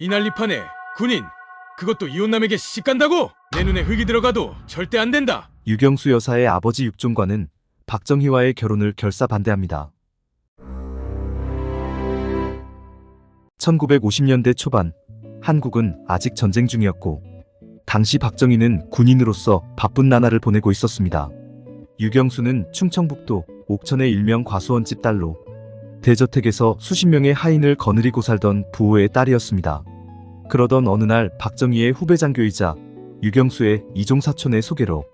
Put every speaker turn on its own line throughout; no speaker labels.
이 난리판에 군인 그것도 이혼남에게 시집 간다고? 내 눈에 흙이 들어가도 절대 안 된다.
유경수 여사의 아버지 육종관은 박정희와의 결혼을 결사 반대합니다. 1950년대 초반 한국은 아직 전쟁 중이었고 당시 박정희는 군인으로서 바쁜 나날을 보내고 있었습니다. 유경수는 충청북도 옥천의 일명 과수원집 딸로 대저택에서 수십 명의 하인을 거느리고 살던 부호의 딸이었습니다. 그러던 어느 날 박정희의 후배 장교이자 유경수의 이종 사촌의 소개로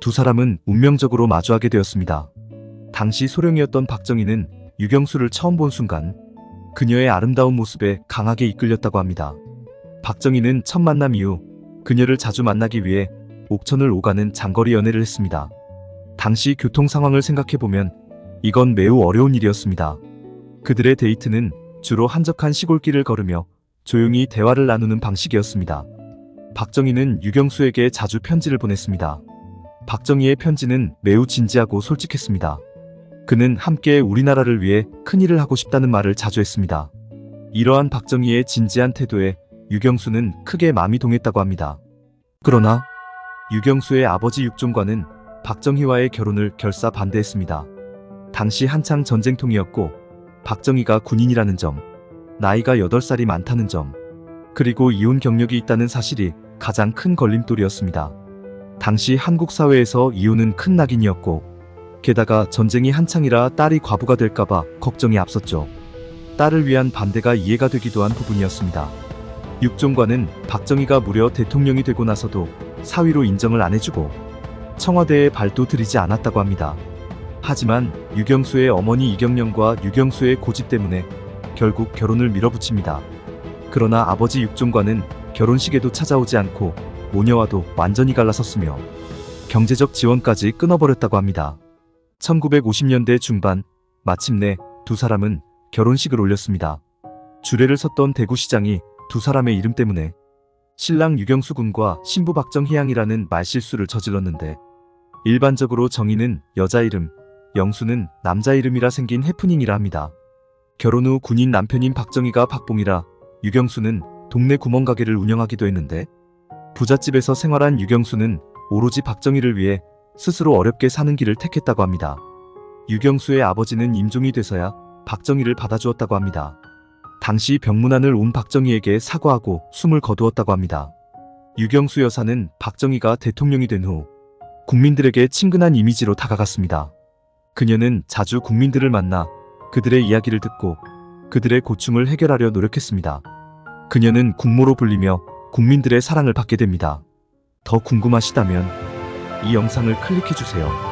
두 사람은 운명적으로 마주하게 되었습니다. 당시 소령이었던 박정희는 유경수를 처음 본 순간 그녀의 아름다운 모습에 강하게 이끌렸다고 합니다. 박정희는 첫 만남 이후 그녀를 자주 만나기 위해 옥천을 오가는 장거리 연애를 했습니다. 당시 교통 상황을 생각해보면 이건 매우 어려운 일이었습니다. 그들의 데이트는 주로 한적한 시골길을 걸으며 조용히 대화를 나누는 방식이었습니다. 박정희는 유경수에게 자주 편지를 보냈습니다. 박정희의 편지는 매우 진지하고 솔직했습니다. 그는 함께 우리나라를 위해 큰일을 하고 싶다는 말을 자주 했습니다. 이러한 박정희의 진지한 태도에 유경수는 크게 마음이 동했다고 합니다. 그러나 유경수의 아버지 육종관은 박정희와의 결혼을 결사 반대했습니다. 당시 한창 전쟁통이었고 박정희가 군인이라는 점, 나이가 8살이 많다는 점, 그리고 이혼 경력이 있다는 사실이 가장 큰 걸림돌이었습니다. 당시 한국 사회에서 이혼은 큰 낙인이었고, 게다가 전쟁이 한창이라 딸이 과부가 될까봐 걱정이 앞섰죠. 딸을 위한 반대가 이해가 되기도 한 부분이었습니다. 육종관은 박정희가 무려 대통령이 되고 나서도 사위로 인정을 안 해주고 청와대에 발도 들이지 않았다고 합니다. 하지만 유경수의 어머니 이경령과 유경수의 고집 때문에 결국 결혼을 밀어붙입니다. 그러나 아버지 육종관은 결혼식에도 찾아오지 않고 모녀와도 완전히 갈라섰으며 경제적 지원까지 끊어버렸다고 합니다. 1950년대 중반 마침내 두 사람은 결혼식을 올렸습니다. 주례를 섰던 대구시장이 두 사람의 이름 때문에 신랑 유경수 군과 신부 박정희양이라는 말실수를 저질렀는데 일반적으로 정희는 여자 이름, 영수는 남자 이름이라 생긴 해프닝이라 합니다. 결혼 후 군인 남편인 박정희가 박봉이라 유경수는 동네 구멍가게를 운영하기도 했는데 부잣집에서 생활한 유경수는 오로지 박정희를 위해 스스로 어렵게 사는 길을 택했다고 합니다. 유경수의 아버지는 임종이 돼서야 박정희를 받아주었다고 합니다. 당시 병문안을 온 박정희에게 사과하고 숨을 거두었다고 합니다. 유경수 여사는 박정희가 대통령이 된 후 국민들에게 친근한 이미지로 다가갔습니다. 그녀는 자주 국민들을 만나 그들의 이야기를 듣고 그들의 고충을 해결하려 노력했습니다. 그녀는 국모로 불리며 국민들의 사랑을 받게 됩니다. 더 궁금하시다면 이 영상을 클릭해주세요.